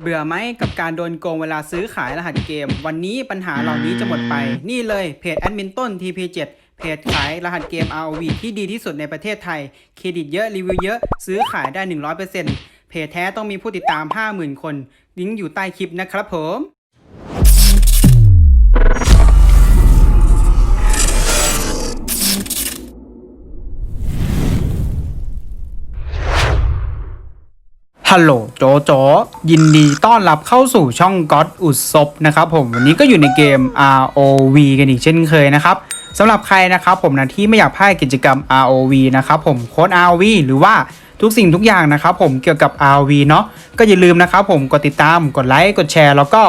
เบื่อไหมกับการโดนโกงเวลาซื้อขายรหัสเกม วันนี้ปัญหาเหล่านี้จะหมดไป นี่เลยเพจแอดมินต้น TP7 เพจขายรหัสเกม ROV ที่ดีที่สุดในประเทศไทย เครดิตเยอะรีวิวเยอะ ซื้อขายได้ 100%เพจแท้ต้องมีผู้ติดตาม 50,000 คนลิงก์อยู่ใต้คลิปนะครับผม ฮัลโหลโจโจยินดีต้อนรับเข้าสู่ช่องก็ d อุศพนะครับผมวันนี้ก็อยู่ในเกม ROV กันอีกเช่นเคยนะครับสำหรับใครนะครับผมนะที่ไม่อยากพลาดกิจกรรม ROV นะครับผมโค้ด ROV หรือว่าทุกสิ่งทุกอย่างนะครับผมเกี่ยวกับ ROV เนาะก็อย่าลืมนะครับผมกดติดตามกดไลค์กดแชร์ แล้วก็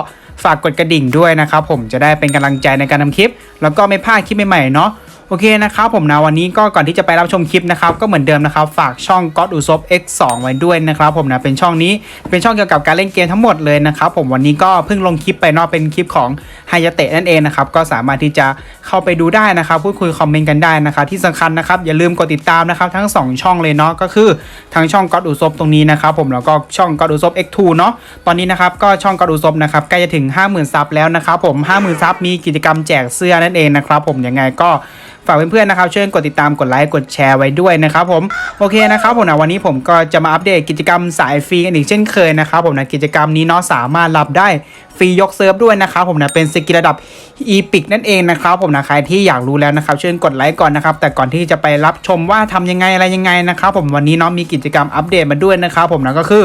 ฝากกดกระดิ่งด้วยนะครับผมจะได้เป็นกำลังใจในการทำคลิป แล้วก็ไม่พลาดคลิปใหม่ๆเนาะ โอเคนะครับผมนะวันนี้ก็ก่อนที่จะไปรับชมคลิปนะครับก็เหมือนเดิมนะครับฝากช่อง God u s o p X2 ไว้ด้วยนะครับผมนะเป็นช่องนี้เป็นช่องเกี่ยวกับการเล่นเกมทั้งหมดเลยนะครับผมวันนี้ก็เพิ่งลงคลิปไปเนอกเป็นคลิปของ ไฮยาเตะนั่นเองนะครับก็สามารถที่จะเข้าไปดูได้นะครับ พูดคุยคอมเมนต์กันได้นะครับที่สำคัญนะครับอย่าลืมกดติดตามนะครับทั้ง 2 ช่องเลยเนาะก็คือทั้งช่อง God u s o p ตรงนี้นะครับผมแล้วก็ช่อง God u s o p X2 เนาะตอนนี้นะครับก็ช่อง God u s o p นะครับใกล้จะถึง 50,000ซับแล้วนะครับผม 50,000ซับมีกิจกรรมแจกเสื้อนั่นเองนะครับผมยังไงก็ฝากเพื่อนๆนะครับช่วยกดติดตามกดไลค์กดแชร์ไว้ด้วยนะครับผมโอเคนะครับผมนะวันนี้ผมก็จะมาอัปเดตกิจกรรมสายฟรีกันอีกเช่นเคยนะครับผมนะกิจกรรมนี้เนาะสามารถรับได้ฟรียกเซิร์ฟด้วยนะครับผมนะเป็นสกิลระดับอีพิกนั่นเองนะครับผมนะใครที่อยากรู้แล้วนะครับช่วยกดไลค์ก่อนนะครับแต่ก่อนที่จะไปรับชมว่าทำยังไงอะไรยังไงนะครับผมวันนี้เนาะมีกิจกรรมอัปเดตมาด้วยนะครับผมนะก็คือ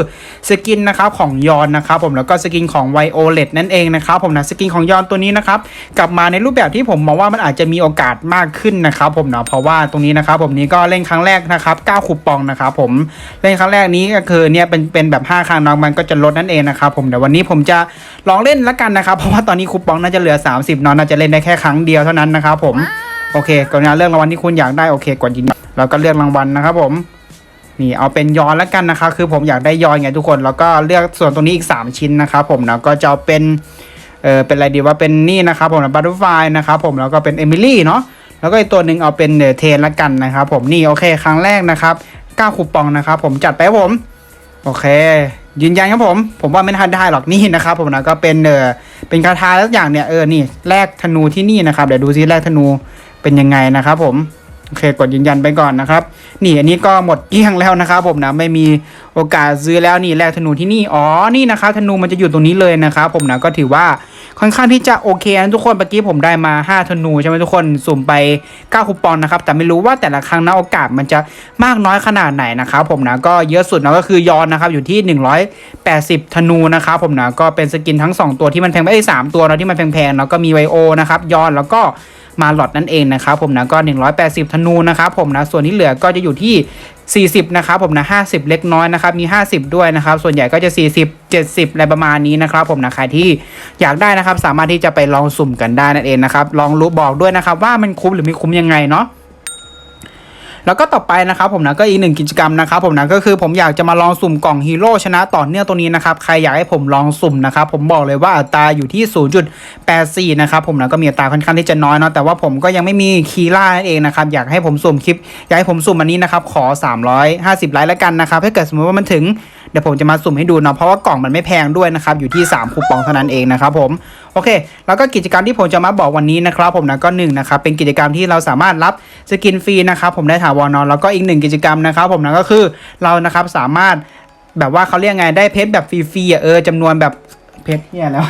สกินนะครับของยอนนะครับผมแล้วก็สกินของไวโอเลตนั่นเองนะครับผมนะสกินของยอนตัวนี้นะครับกลับมาในรูปแบบที่ผมมองว่ามันอาจจะมีโอกาสมากขึ้นนะครับผมเนาะเพราะว่าตรงนี้นะครับผมนี้ก็เล่นครั้งแรกนะครับ9คูปองนะครับผมเล่นครั้งแรกนี้ก็คือเนี่ยเป็นเป็นแบบ 5 ครั้งน้องมันก็จะลดนั่นเองนะครับผมเดี๋ยววันนี้ผมจะลองเล่นละกันนะครับ เพราะว่าตอนนี้คูปองน่าจะเหลือ 30เนอะน่าจะเล่นได้แค่ครั้งเดียวเท่านั้นนะครับผม โอเคก่อนจะเลือกรางวัลที่คุณอยากได้โอเคกดยินแล้วก็เลือกรางวัลนะครับผม นี่เอาเป็นยอนแล้วกันนะครับ คือผมอยากได้ยอนไงทุกคน แล้วก็เลือกส่วนตรงนี้อีก 3 ชิ้นนะครับผม แล้วก็จะเอาเป็น เออเป็นอะไรดีว่าเป็นนี่นะครับผมบัตเตอร์ไฟนะครับผม แล้วก็เป็นเอมิลี่เนาะ แล้วก็อีกตัวหนึ่งเอาเป็นเทนละกันนะครับผม นี่โอเค ครั้งแรกนะครับ9คูปองนะครับผมจัดไปครับผม โอเค ยืนยันครับผม ผมว่าไม่ทันได้หรอกนี่นะครับ ผมนะก็เป็นเออเป็นคาถาแล้วอย่างเนี่ยเออนี่แลกธนูที่นี่นะครับเดี๋ยวดูซิแลกธนูเป็นยังไงนะครับผม โอเคกดยืนยันไปก่อนนะครับนี่อันนี้ก็หมดเกลี้ยงแล้วนะครับผมนะไม่มีโอกาสซื้อแล้วนี่แลกธนูที่นี่อ๋อนี่นะครับธนูมันจะอยู่ตรงนี้เลยนะครับผมนะก็ถือว่าค่อนข้างที่จะโอเคนะทุกคนเมื่อกี้ผมได้มา 5 ธนูใช่ไหมทุกคนสุ่มไป 9 คูปองนะครับแต่ไม่รู้ว่าแต่ละครั้งนะโอกาสมันจะมากน้อยขนาดไหนนะครับผมนะก็เยอะสุดนะก็คือยอนนะครับอยู่ที่ 180 ธนูนะครับผมนะก็เป็นสกินทั้ง 2 ตัวที่มันแพงไปสามตัวนะที่มันแพงๆเนาะก็มีไวโอนะครับยอนแล้วก็ มาหลอดนั่นเองนะครับผมนะก็ 180 ธนูนะครับผมนะส่วนที่เหลือก็จะอยู่ที่ 40 นะครับผมนะ 50 เล็กน้อยนะครับมี 50 ด้วยนะครับส่วนใหญ่ก็จะ 40 70อะไรประมาณนี้นะครับผมนะใครที่อยากได้นะครับสามารถที่จะไปลองสุ่มกันได้นั่นเองนะครับลองรู้บอกด้วยนะครับว่ามันคุ้มหรือไม่คุ้มยังไงเนาะ แล้วก็ต่อไปนะครับผมนะก็อีกหนึ่งกิจกรรมนะครับผมนะก็คือผมอยากจะมาลองสุ่มกล่องฮีโร่ชนะต่อเนื่องตัวนี้นะครับใครอยากให้ผมลองสุ่มนะครับผมบอกเลยว่าอัตราอยู่ที่ 0.84 นะครับผมนะก็มีอัตราค่อนข้างที่จะน้อยเนาะแต่ว่าผมก็ยังไม่มีคีล่านั่นเองนะครับอยากให้ผมสุ่มคลิปอยากให้ผมสุ่มอันนี้นะครับขอ 350 ไลค์แล้วกันนะครับถ้าเกิดสมมติว่ามันถึง เดี๋ยวผมจะมาสุ่มให้ดูเนาะเพราะว่ากล่องมันไม่แพงด้วยนะครับอยู่ที่ 3 คูปองเท่านั้นเองนะครับผมโอเค แล้วก็กิจกรรมที่ผมจะมาบอกวันนี้นะครับผมนะก็หนึ่งนะครับเป็นกิจกรรมที่เราสามารถรับสกินฟรีนะครับผมได้ถาวรนอนแล้วก็อีกหนึ่งกิจกรรมนะครับผมนะก็คือเรานะครับสามารถแบบว่าเขาเรียกไงได้เพชรแบบฟรีๆเออจำนวนแบบเพชรเนี่ยแล้ว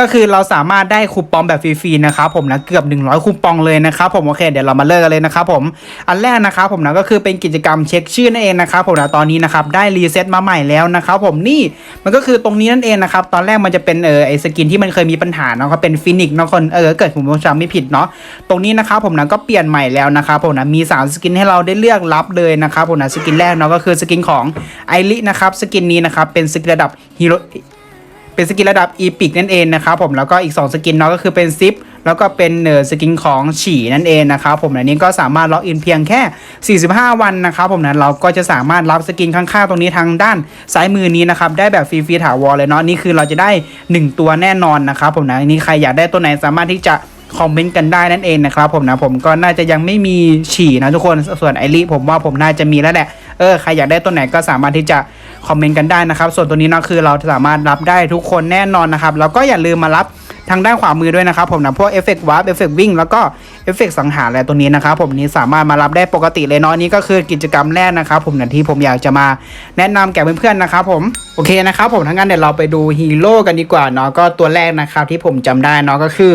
ก็คือเราสามารถได้คูปองแบบฟรีๆนะครับผมนะเกือบ 100 คูปองเลยนะครับผมโอเคเดี๋ยวเรามาเลิกกันเลยนะครับผมอันแรกนะครับผมนะก็คือเป็นกิจกรรมเช็คชื่อนั่นเองนะครับผมนะตอนนี้นะครับได้รีเซ็ตมาใหม่แล้วนะครับผมนี่มันก็คือตรงนี้นั่นเองนะครับตอนแรกมันจะเป็นเออไอสกินที่มันเคยมีปัญหาเนาะก็เป็นฟินิกเนาะคนเออเกิดผมจำไม่ผิดเนาะตรงนี้นะครับผมนะก็เปลี่ยนใหม่แล้วนะครับผมนะมี3สกินให้เราได้เลือกรับเลยนะครับผมนะสกินแรกเนาะก็คือสกินของไอรินะครับสกินนี้นะครับเป็นสกินระดับฮีโร่ เป็นสกินระดับอีพิกนั่นเองนะครับผมแล้วก็อีก 2 สกินเนาะก็คือเป็นซิปแล้วก็เป็นเนอสกินของฉี่นั่นเองนะครับผมอันนี้ก็สามารถล็อกอินเพียงแค่ 45 วันนะครับผมนะเราก็จะสามารถรับสกินข้างๆตรงนี้ทางด้านซ้ายมือนี้นะครับได้แบบฟรีๆถาวรเลยเนาะนี่คือเราจะได้ 1 ตัวแน่นอนนะครับผมนะนนี้ใครอยากได้ตัวไหนสามารถที่จะคอมเมนต์กันได้นั่นเองนะครับผมนะผมก็น่าจะยังไม่มีฉี่นะทุกคนส่วนไอริผมว่าผมน่าจะมีแล้วแหละ เออใครอยากได้ตัวไหนก็สามารถที่จะคอมเมนต์กันได้นะครับ ส่วนตัวนี้เนาะคือเราสามารถรับได้ทุกคนแน่นอนนะครับแล้วก็อย่าลืมมารับ ทางด้านขวามือด้วยนะครับผมนะพวกเอฟเฟกต์วาร์ปเอฟเฟกต์วิ่งแล้วก็เอฟเฟกต์สังหารอะไรตัวนี้นะครับผมนี้สามารถมารับได้ปกติเลยเนาะนี่ก็คือกิจกรรมแรกนะครับผมนะที่ผมอยากจะมาแนะนำแก่เพื่อนๆนะครับผมโอเคนะครับผมทั้งนั้นเดี๋ยวเราไปดูฮีโร่กันดีกว่าเนาะก็ตัวแรกนะครับที่ผมจำได้เนาะก็คือ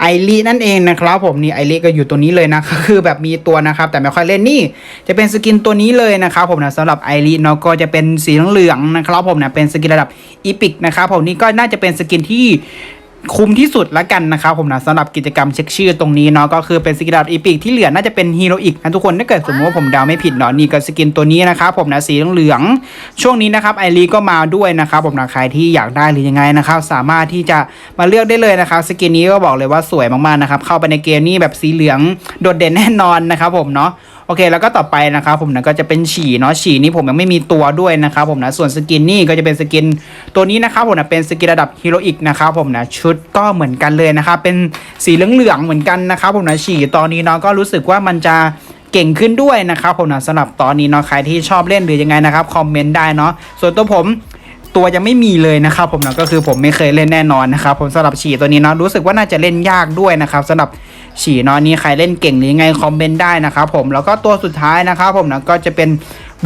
ไอรีนั่นเองนะครับผมนี่ไอรีก็อยู่ตัวนี้เลยนะก็คือแบบมีตัวนะครับแต่ไม่ค่อยเล่นนี่ จะเป็นสกินตัวนี้เลยนะครับผมนะสำหรับไอรีเนาะก็จะเป็นสีเหลืองนะครับผมนะเป็นสกินระดับอีพิกนะครับผมนี่ก็น่าจะเป็นสกินที่ คุ้มที่สุดละกันนะครับผมนะสำหรับกิจกรรมเช็คชื่อตรงนี้เนาะก็คือเป็นสกินดาบอีพิกที่เหลือน่าจะเป็นฮีโร่อีกนะทุกคนถ้าเกิดสมมติว่าผมเดาไม่ผิดเนาะนี่ก็สกินตัวนี้นะครับผมนะสีเหลืองช่วงนี้นะครับไอรีก็มาด้วยนะครับผมนะใครที่อยากได้หรือยังไงนะครับสามารถที่จะมาเลือกได้เลยนะครับสกินนี้ก็บอกเลยว่าสวยมากๆนะครับเข้าไปในเกมนี่แบบสีเหลืองโดดเด่นแน่นอนนะครับผมเนาะ โอเค แล้วก็ต่อไปนะครับผมนะก็จะเป็นฉี่เนาะฉี่นี่ผมยังไม่มีตัวด้วยนะครับผมนะส่วนสกินนี่ก็จะเป็นสกินตัวนี้นะครับผมนะเป็นสกินระดับฮีโรอีกนะครับผมนะชุดก็เหมือนกันเลยนะครับเป็นสีเหลืองๆเหมือนกันนะครับผมนะฉี่ตอนนี้เนาะก็รู้สึกว่ามันจะเก่งขึ้นด้วยนะครับผมนะสำหรับตอนนี้เนาะใครที่ชอบเล่นหรือยังไงนะครับคอมเมนต์ได้เนาะส่วนตัวผมตัวยังไม่มีเลยนะครับผมนะก็คือผมไม่เคยเล่นแน่นอนนะครับผมสำหรับฉี่ตัวนี้เนาะรู้สึกว่าน่าจะเล่นยากด้วยนะครับสำหรับ ฉี่นอนนี่ใครเล่นเก่งหรือยังไงคอมเมนต์ได้นะครับผมแล้วก็ตัวสุดท้ายนะครับผมนะก็จะเป็น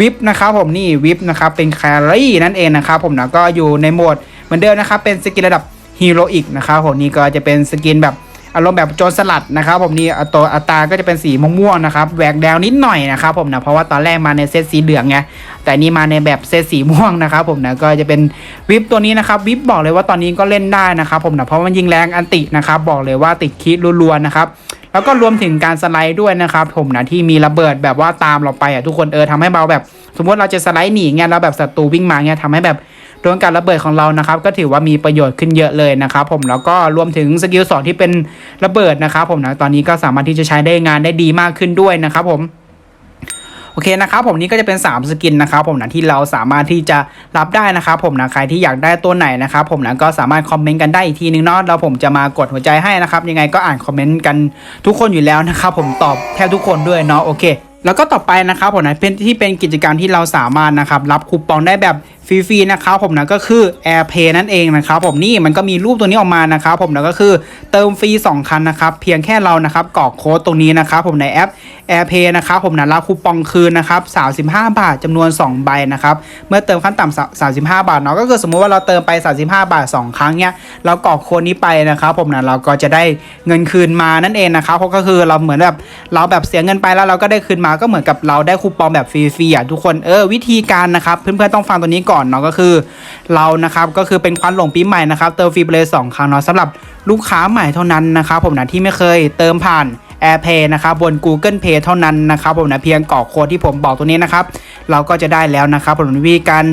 วิปนะครับผมนี่วิปนะครับเป็นแครี่นั่นเองนะครับผมนะก็อยู่ในโหมดเหมือนเดิมนะครับเป็นสกินระดับฮีโร่อีกนะครับผมนี่ก็จะเป็นสกินแบบ อารมณ์แบบโจรสลัดนะครับผมนี่อัตราอัตราก็จะเป็นสีม่วงๆนะครับแหวกแดงนิดหน่อยนะครับผมนะเพราะว่าตอนแรกมาในเซตสีเหลืองไงแต่นี่มาในแบบเซตสีม่วงนะครับผมนะก็จะเป็นวิปตัวนี้นะครับวิปบอกเลยว่าตอนนี้ก็เล่นได้นะครับผมนะเพราะมันยิงแรงอันตินะครับบอกเลยว่าติดคิดรัวๆนะครับแล้วก็รวมถึงการสไลด์ด้วยนะครับผมนะที่มีระเบิดแบบว่าตามเราไปอะทุกคนเออทำให้เบาแบบ สมมติเราจะสไลด์หนีเงี้ยแล้วแบบศัตรูวิ่งมาเงี้ยทำให้แบบ โดนการระเบิดของเรานะครับ ก็ถือว่ามีประโยชน์ขึ้นเยอะเลยนะครับ ผมแล้วก็รวมถึงสกิลสองที่เป็นระเบิดนะครับ ผมนะตอนนี้ก็สามารถที่จะใช้ได้งานได้ดีมากขึ้นด้วยนะครับ ผมโอเคนะครับผมนี่ก็จะเป็น 3 สกินนะครับผมนะที่เราสามารถที่จะรับได้นะครับผมนะใครที่อยากได้ตัวไหนนะครับผมนะก็สามารถคอมเมนต์กันได้อีกทีนึงเนาะแล้วผมจะมากดหัวใจให้นะครับยังไงก็อ่านคอมเมนต์กันทุกคนอยู่แล้วนะครับผมตอบแทบทุกคนด้วยเนาะโอเคแล้วก็ต่อไปนะครับผมนะเป็นที่เป็นกิจกรรมที่เราสามารถนะครับรับคูปองได้แบบ ฟรีๆนะครับผมนะก็คือ AirPay นั่นเองนะครับผมนี่มันก็มีรูปตัวนี้ออกมานะครับผมนะก็คือเติมฟรี2คันนะครับเพียงแค่เรานะครับกรอกโค้ดตรงนี้นะครับผมในแอป AirPay นะครับผมนะรับคูปองคืนนะครับ35 บาทจำนวน 2 ใบนะครับเมื่อเติมขั้นต่ำ35 บาทเนาะก็คือสมมุติว่าเราเติมไป 35 บาท 2 ครั้งเนี้ยเรากรอกโค้ดนี้ไปนะครับผมนะเราก็จะได้เงินคืนมานั่นเองนะครับเพราะก็คือเราเหมือนแบบเราแบบเสียเงินไปแล้วเราก็ได้คืนมาก็เหมือนกับเราได้คูปองแบบฟรีๆอะทุกคนเออวิธีการนะครับเพื่อนๆต้องฟังตัวนี้ก่อนเนาะก็คือ เรานะครับก็คือเป็นควันหลงปีใหม่นะครับเติมฟรีไปเลย2ครั้งเนาะสำหรับลูกค้าใหม่เท่านั้นนะครับผมนะที่ไม่เคยเติมผ่าน AirPay นะครับบน Google Pay เท่านั้นนะครับผมนะเพียงกรอกโค้ดที่ผมบอกตัวนี้นะครับเราก็จะได้แล้วนะครับผมวิธีการ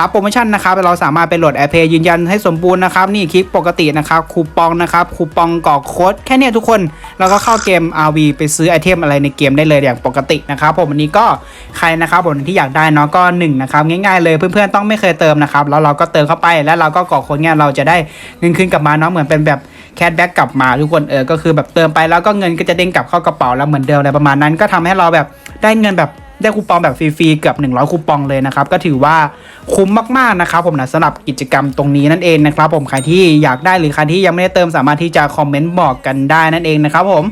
รับโปรโมชั่นนะครับเราสามารถไปโหลด AirPay ยืนยันให้สมบูรณ์นะครับนี่คลิกปกตินะครับคูปองนะครับคูปองกรอกโค้ดแค่นี้ทุกคนแล้วก็เข้าเกม RV ไปซื้อไอเทมอะไรในเกมได้เลยอย่างปกตินะครับผมวันนี้ก็ใครนะครับผมที่อยากได้เนาะก็หนึ่งนะครับง่ายๆเลยเพื่อนๆต้องไม่เคยเติมนะครับแล้วเราก็เติมเข้าไปแล้วเราก็กรอกโค้ดเนี่ยเราจะได้เงินคืนกลับมาเนาะเหมือนเป็นแบบแคชแบ็กกลับมาทุกคนเออก็คือแบบเติมไปแล้วก็เงินก็จะเด้งกลับเข้ากระเป๋าแล้วเหมือนเดิมอะไรประมาณนั้น ก็ทำให้เราแบบได้เงินแบบ ได้คูปองแบบฟรีๆเกือบ100 คูปองเลยนะครับ ก็ถือว่าคุ้มมากๆนะครับ ผมนะสำหรับกิจกรรมตรงนี้นั่นเองนะครับผมใครที่อยากได้หรือใครที่ยังไม่ได้เติมสามารถที่จะคอมเมนต์บอกกันได้นั่นเองนะครับผม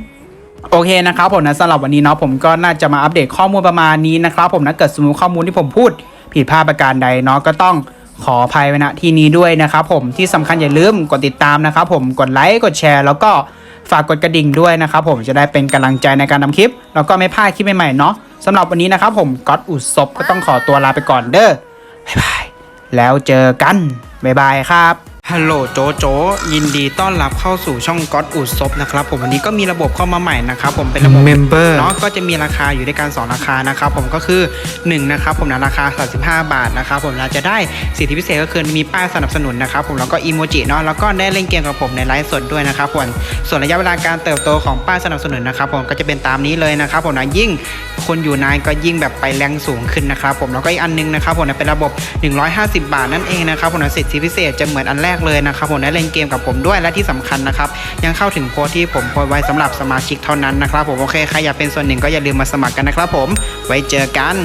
โอเคนะครับผมนะสำหรับวันนี้เนาะผมก็น่าจะมาอัปเดตข้อมูลประมาณนี้นะครับผมนะเกิดสมมติข้อมูลที่ผมพูดผิดพลาดประการใดเนาะก็ต้องขออภัยไว้ณที่นี้ด้วยนะครับผมที่สำคัญอย่าลืมกดติดตามนะครับผมกดไลค์กดแชร์ แล้วก็ ฝากกดกระดิ่งด้วยนะครับผมจะได้เป็นกำลังใจในการทำคลิป แล้วก็ไม่พลาดคลิปใหม่ๆเนาะสำหรับวันนี้นะครับผมก๊อตอุศบก็ต้องขอตัวลาไปก่อนเด้อบ๊ายบายแล้วเจอกันบ๊ายบายครับ ฮัลโหลโจโจยินดีต้อนรับเข้าสู่ช่องก๊อตอุดซบนะครับผมวันนี้ก็มีระบบเข้ามาใหม่นะครับผมเป็นระบบ Member เนาะก็จะมีราคาอยู่ด้วยกัน2ราคานะครับผมก็คือ1นะครับผมนะราคา 35 บาทนะครับผมเราจะได้สิทธิพิเศษก็คือมีป้ายสนับสนุนนะครับผมแล้วก็อีโมจิเนาะแล้วก็ได้เล่นเกมกับผมในไลฟ์สดด้วยนะครับผมส่วนระยะเวลาการเติบโตของป้ายสนับสนุนนะครับผมก็จะเป็นตามนี้เลยนะครับผมนะยิ่งคนอยู่นานก็ยิ่งแบบไปแรงสูงขึ้นนะครับผมแล้วก็อีกอันนึงนะครับผมนะเป็นระบบ 150 บาทนั่นเองนะครับผมนะสิทธิพิเศษจะเหมือนอันแรกเลยนะครับผมได้เล่นเกมกับผมด้วยและที่สำคัญนะครับยังเข้าถึงโค้ดที่ผมโพสไว้สำหรับสมาชิกเท่านั้นนะครับผมโอเคใครอยากเป็นส่วนหนึ่งก็อย่าลืมมาสมัครกันนะครับผมไว้เจอกัน